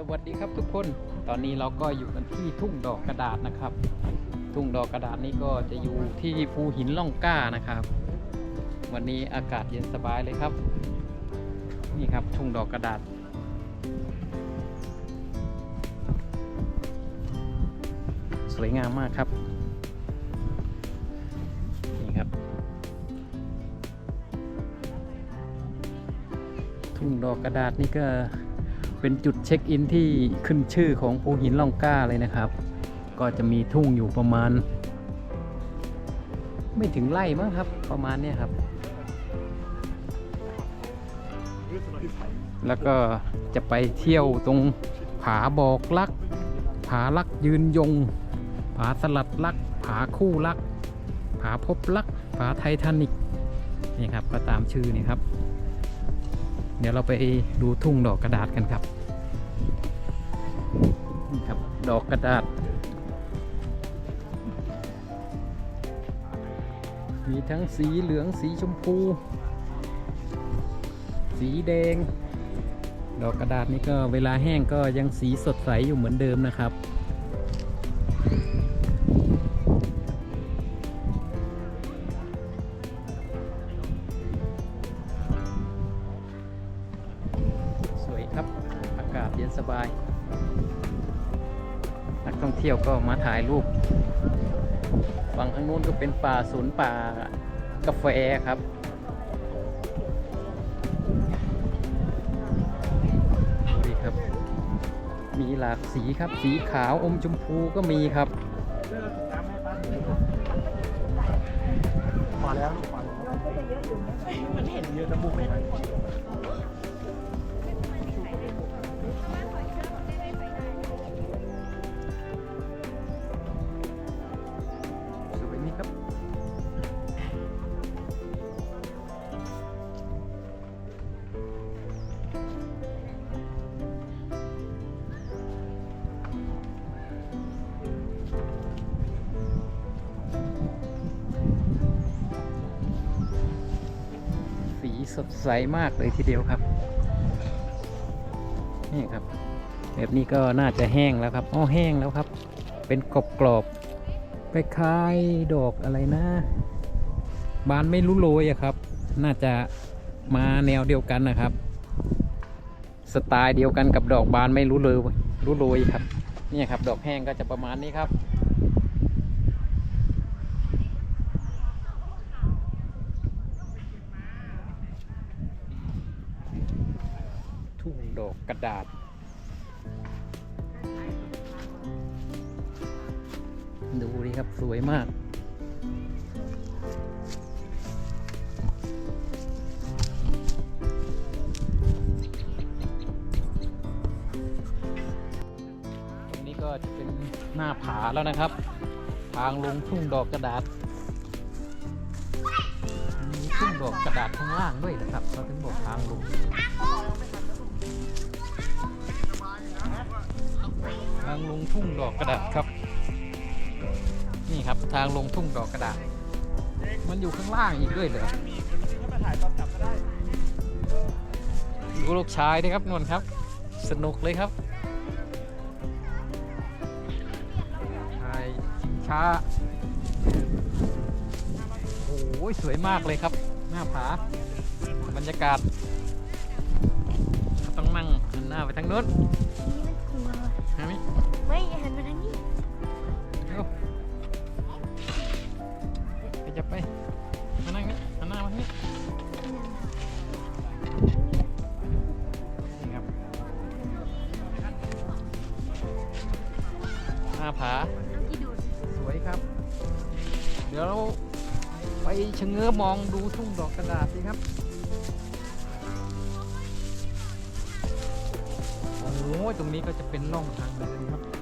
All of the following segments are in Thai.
สวัสดีครับทุกคน ตอนนี้เราก็อยู่กันที่ทุ่งดอกกระดาษนะครับ ทุ่งดอกกระดาษนี้ก็จะอยู่ที่ภูหินล่องกล้านะครับ วันนี้อากาศเย็นสบายเลยครับ นี่ครับทุ่งดอกกระดาษ สวยงามมากครับนี่ครับ ทุ่งดอกกระดาษนี่ก็ เป็นจุดเช็คอินที่ขึ้นชื่อของภูหินล่องกล้าเลยนะครับ ก็จะมีทุ่งอยู่ประมาณ ไม่ถึงไร่มั้งครับ ประมาณเนี้ยครับ แล้วก็จะไปเที่ยวตรงผาบอกลัก ผาลักยืนยง ผาสลัดลัก ผาคู่ลัก ผาพบลัก ผาไททานิกนี่ครับก็ตามชื่อนี่ครับ เดี๋ยวเราไปดูทุ่งดอกกระดาษกันครับนี่ครับ ดอกกระดาษ มีทั้งสีเหลืองสีชมพู สีแดง ดอกกระดาษนี่ก็เวลาแห้งก็ยังสีสดใสอยู่เหมือนเดิมนะครับ เย็นสบาย นักท่องเที่ยวก็มาถ่ายรูป ฝั่งทางนู้นก็เป็นป่าศูนย์ป่ากาแฟครับดูดิครับ มีหลากสีครับ สีขาวอมชมพูก็มีครับมาแล้วมาแล้วมันเห็นเยอะนะบุกไม่ทัน สดใสมากเลยทีเดียวครับ นี่ครับ แบบนี้ก็น่าจะแห้งแล้วครับอ้อแห้งแล้วครับ เป็นกรอบกรอบๆคล้ายดอกอะไรนะ บานไม่รู้โรยอะครับ น่าจะมาแนวเดียวกันนะครับ สไตล์เดียวกันกับดอกบานไม่รู้เลยรู้โรยครับ นี่ครับ ดอกแห้งก็จะประมาณนี้ครับ ทุ่งดอกกระดาษ ดูดิครับสวยมาก ตรงนี้ก็จะเป็นหน้าผาแล้วนะครับ ทางลงทุ่งดอกกระดาษมีทุ่งดอกกระดาษข้างล่างด้วยนะครับเราถึงบอกทางลง ทุ่งดอกกระดาษครับ นี่ครับทางลงทุ่งดอกกระดาษ มันอยู่ข้างล่างอีกด้วยเหรอมีถ้ามายได้ดูลูกชายนะครับนวลครับ สนุกเลยครับชายชิงช้าโอ้ยสวยมากเลยครับ หน้าผาบรรยากาศ ต้องนั่งหันหน้าไปทางโน้น ไม่หันมาทางนี้เร็วไปจับไป มานั่งนี่หันหน้ามาทางนี้นี่ครับหน้าผาที่ดูสวยครับ เดี๋ยวเราไปชะเง้อมองดูทุ่งดอกกระดาษสิครับ โอ้โหตรงนี้ก็จะเป็นร่องทางเดินครับ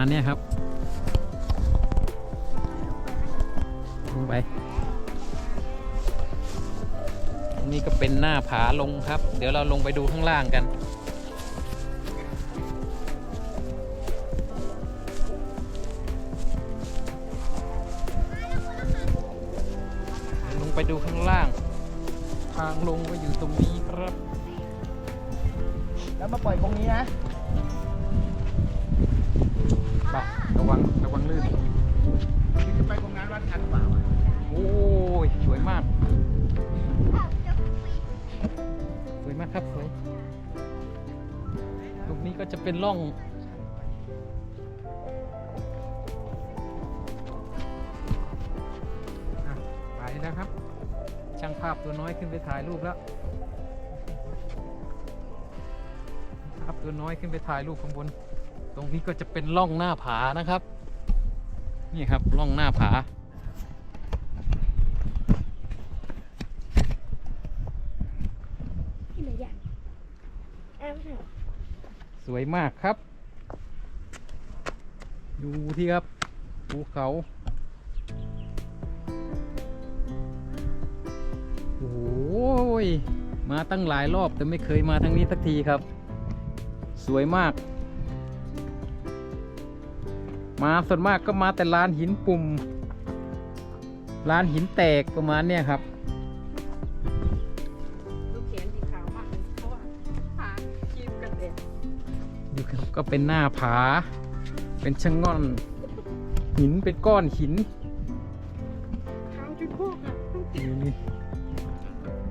ณนี้ครับลงไปนี่ก็เป็นหน้าผาลงครับ เดี๋ยวเราลงไปดูข้างล่างกันลงไปดูข้างล่าง ทางลงก็อยู่ตรงนี้ครับ แล้วมาปล่อยตรงนี้นะ ระวังระวังลื่นที่จะไปตรงนั้นวัดทันเปล่าอะโอ้ยสวยมาก สวยมากครับสวยตรงนี้ก็จะเป็นร่อง อะไปแล้วครับ ช่างภาพตัวน้อยขึ้นไปถ่ายรูปแล้วภาพตัวน้อยขึ้นไปถ่ายรูปข้างบน ตรงนี้ก็จะเป็นร่องหน้าผานะครับ นี่ครับร่องหน้าผา ที่ไหนอย่างแอมค่ะสวยมากครับ ดูที่ครับภูเขาโอ้โหยมาตั้งหลายรอบแต่ไม่เคยมาทางนี้สักทีครับ สวยมาก มาส่วนมากก็มาแต่ลานหินปุ่มลานหินแตกประมาณเนี้ยครับลูกเขียนสีขาวมากเลยเพราะว่าผ่านครีมกันแดดดูครับก็เป็นหน้าผา เป็นชะง่อน หินเป็นก้อนหินขาวจุดพวกอะ นี่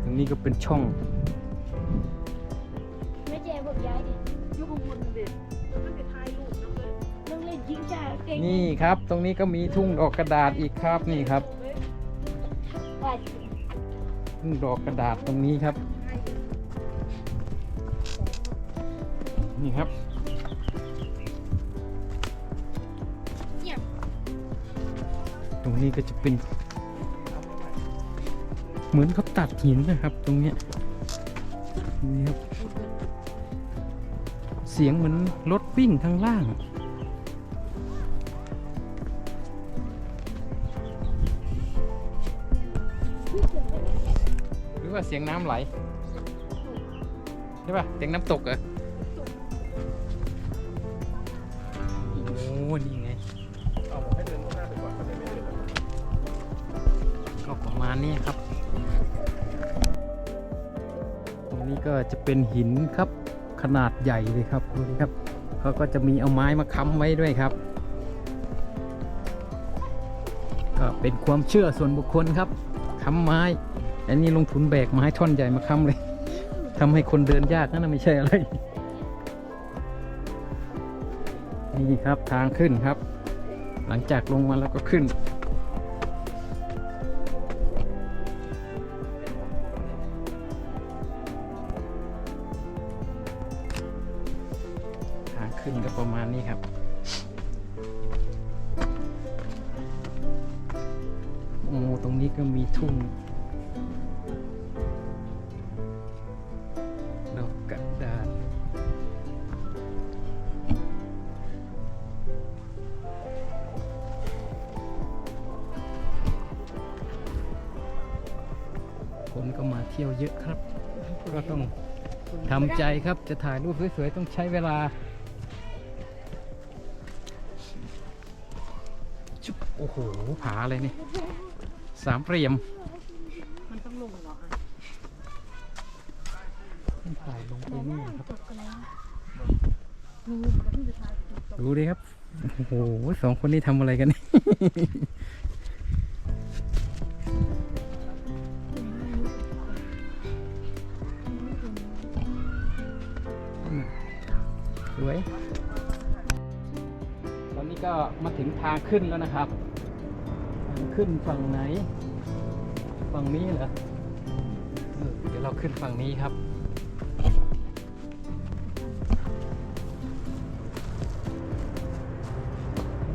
ตรงนี้ก็เป็นช่อง นี่ครับ ตรงนี้ก็มีทุ่งดอกกระดาษอีกครับนี่ครับ ทุ่งดอกกระดาษตรงนี้ครับ นี่ครับตรงนี้ก็จะเป็น เหมือนเขาตัดหินนะครับ ตรงเนี้ยนี่ครับ เสียงเหมือนรถวิ่งข้างล่าง เสียงน้ำไหลใช่ป่ะ เสียงน้ำตกเหรอโอ้นี่ไงเอาผมให้เดินข้างหน้าไปก่อนเขาจะไม่เดินก็ประมาณนี้ครับ ตรงนี้ก็จะเป็นหินครับ ขนาดใหญ่เลยครับดูดิครับเขาก็จะมีเอาไม้มาค้ำไว้ด้วยครับ ก็เป็นความเชื่อส่วนบุคคลครับค้ำไม้ อันนี้ลงทุนแบกไม้ท่อนใหญ่มาค้ำเลยทำให้คนเดินยากนั่นไม่ใช่อะไร นี่ครับทางขึ้นครับ หลังจากลงมาแล้วก็ขึ้น ที่ยวเยอะครับ ก็ต้องทำใจครับจะถ่ายรูปสวยๆต้องใช้เวลาชุบโอ้โหผาอะไรนี่สามเหลี่ยมมันต้องลงเหรออะต้องถ่ายลงไปนี่ครับตกอะไรวะงูมันก็เพิ่งจะถ่ายตกดูดิครับ โอ้โหสองคนนี้ทำอะไรกันนี่ ถึงทางขึ้นแล้วนะครับทางขึ้นฝั่งไหน ฝั่งนี้เหรอเดี๋ยวเราขึ้นฝั่งนี้ครับ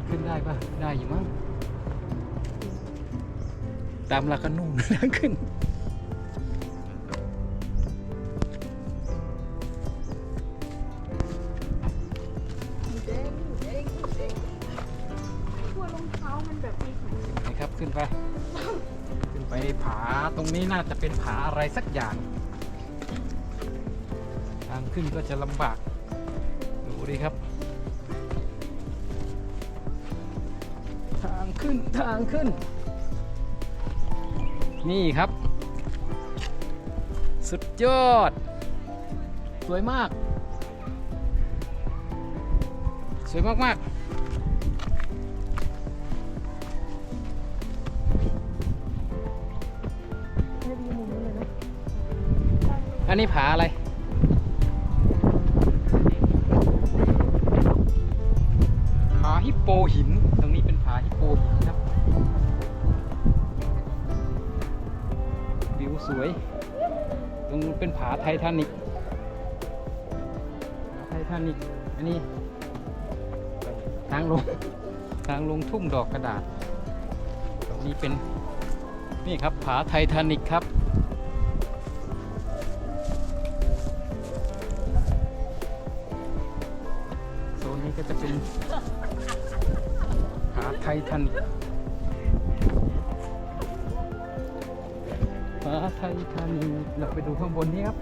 ขึ้นได้ปะได้อยู่มั้งตามหลักก็นุ่มนะทางขึ้น นี้น่าจะเป็นผาอะไรสักอย่าง ทางขึ้นก็จะลำบาก ดูดิครับ ทางขึ้นทางขึ้น นี่ครับ สุดยอด สวยมาก สวยมากๆ นนี้ผาอะไรผาฮิปโปหิน ตรงนี้เป็นผาฮิปโปหินครับ วิวสวย ตรงนู้นเป็นผาไททานิกผาไททานิก อันนี้ ทางลง ทางลงทุ่งดอกกระดาษ ตรงนี้เป็น นี่ครับผาไททานิกครับ ก็จะเป็นหาไททันหาไททันเราไปดูข้างบนนี้ครับ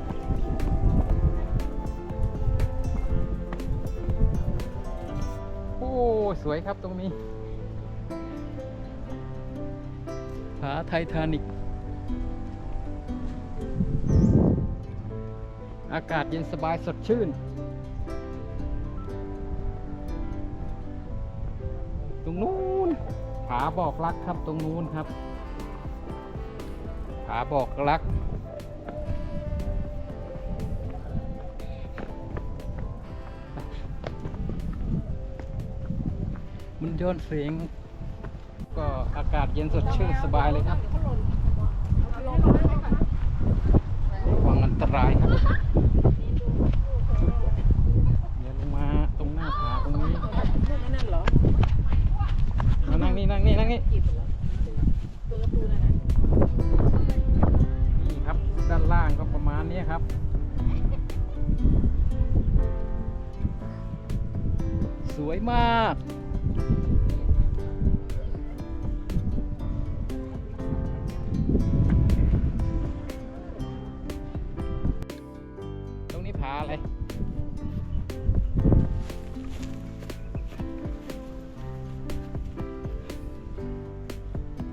โอ้สวยครับตรงนี้ผาไททานิกอากาศเย็นสบายสดชื่น ตรงนู้นผาบอกรักครับตรงนู้นครับผาบอกรัก มันย้อนเสียง ก็อากาศเย็นสดชื่นสบายเลยครับระวังอันตรายครับ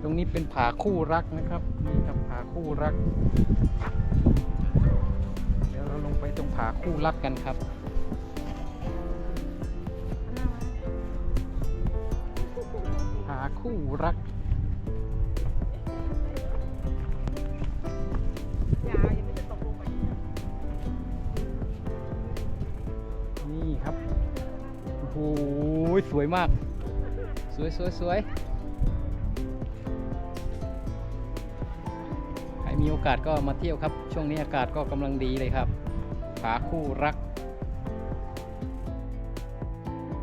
ตรงนี้เป็นผาคู่รักนะครับ นี่ครับผาคู่รัก เดี๋ยวเราลงไปตรงผาคู่รักกันครับผาคู่รักยาว สวยมาก สวยสวยสวยใครมีโอกาสก็มาเที่ยวครับ ช่วงนี้อากาศก็กำลังดีเลยครับ ผาคู่รัก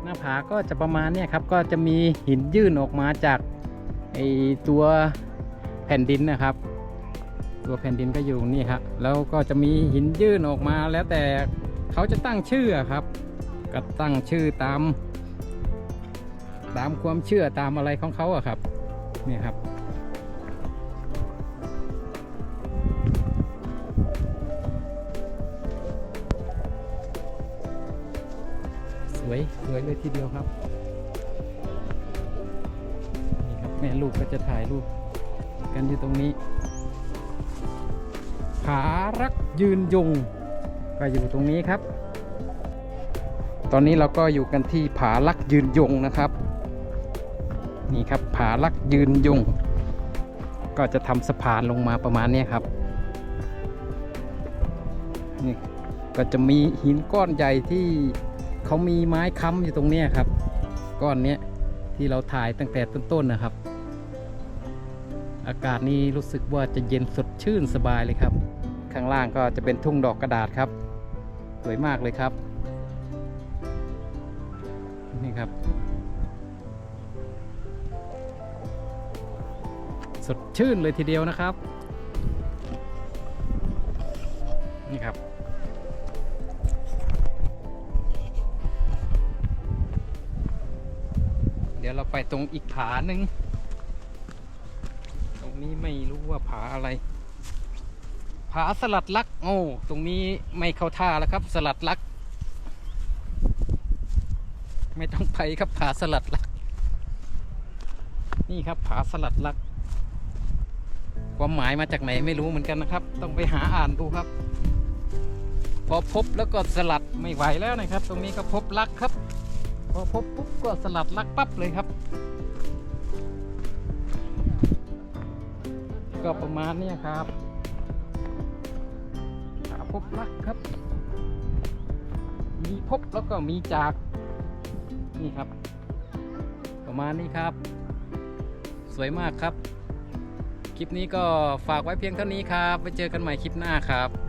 หน้าผาก็จะประมาณเนี้ยครับ ก็จะมีหินยื่นออกมาจากไอตัวแผ่นดินนะครับ ตัวแผ่นดินก็อยู่นี่ครับแล้วก็จะมีหินยื่นออกมาแล้วแต่เขาจะตั้งชื่อครับ ก็ตั้งชื่อตาม ตามความเชื่อตามอะไรของเขาอะครับนี่ครับ สวยสวยเลยทีเดียวครับนี่ครับแม่ลูกก็จะถ่ายรูปกันอยู่ตรงนี้ผารักยืนยงก็อยู่ตรงนี้ครับ ตอนนี้เราก็อยู่กันที่ผาลักยืนยงนะครับ นี่ครับผาลักยืนยง ก็จะทำสะพานลงมาประมาณนี้ครับนี่ก็จะมีหินก้อนใหญ่ที่เขามีไม้ค้ำอยู่ตรงนี้ครับ ก้อนนี้ที่เราถ่ายตั้งแต่ต้นๆนะครับ อากาศนี้รู้สึกว่าจะเย็นสดชื่นสบายเลยครับ ข้างล่างก็จะเป็นทุ่งดอกกระดาษครับ สวยมากเลยครับ นี่ครับ สดชื่นเลยทีเดียวนะครับ นี่ครับ เดี๋ยวเราไปตรงอีกผาหนึ่ง ตรงนี้ไม่รู้ว่าผาอะไร ผาสลัดลัก โอ้ ตรงนี้ไม่เข้าท่าแล้วครับ สลัดลัก ไม่ต้องไปครับผาสลัดลักนี่ครับผาสลัดลัก ความหมายมาจากไหนไม่รู้เหมือนกันนะครับ ต้องไปหาอ่านดูครับ พอพบแล้วก็สลัดไม่ไหวแล้วนะครับ ตรงนี้ก็พบรักครับ พอพบปุ๊บก็สลัดรักปั๊บเลยครับ ก็ประมาณนี้ครับหาพบรักครับ มีพบแล้วก็มีจากนี่ครับ ประมาณนี้ครับ สวยมากครับ คลิปนี้ก็ฝากไว้เพียงเท่านี้ครับไว้เจอกันใหม่คลิปหน้าครับ